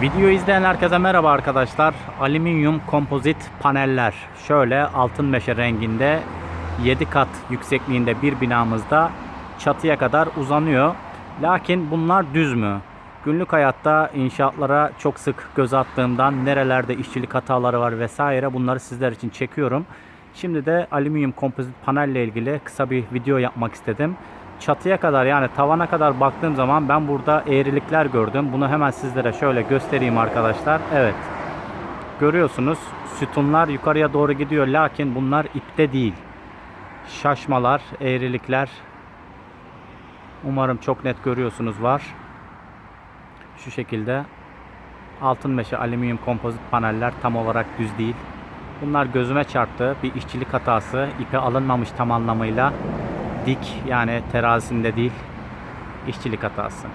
Video izleyen herkese merhaba arkadaşlar. Alüminyum kompozit paneller. Şöyle altın meşe renginde 7 kat yüksekliğinde bir binamızda çatıya kadar uzanıyor. Lakin bunlar düz mü? Günlük hayatta inşaatlara çok sık göz attığımdan nerelerde işçilik hataları var vesaire bunları sizler için çekiyorum. Şimdi de alüminyum kompozit panelle ilgili kısa bir video yapmak istedim. Çatıya kadar yani tavana kadar baktığım zaman ben burada eğrilikler gördüm. Bunu hemen sizlere şöyle göstereyim arkadaşlar. Evet. Görüyorsunuz sütunlar yukarıya doğru gidiyor lakin bunlar ipte değil. Şaşmalar, eğrilikler umarım çok net görüyorsunuz var. Şu şekilde altın meşe alüminyum kompozit paneller tam olarak düz değil. Bunlar gözüme çarptı. Bir işçilik hatası. ipe alınmamış tam anlamıyla. Dik yani terazisinde değil. işçilik hatası.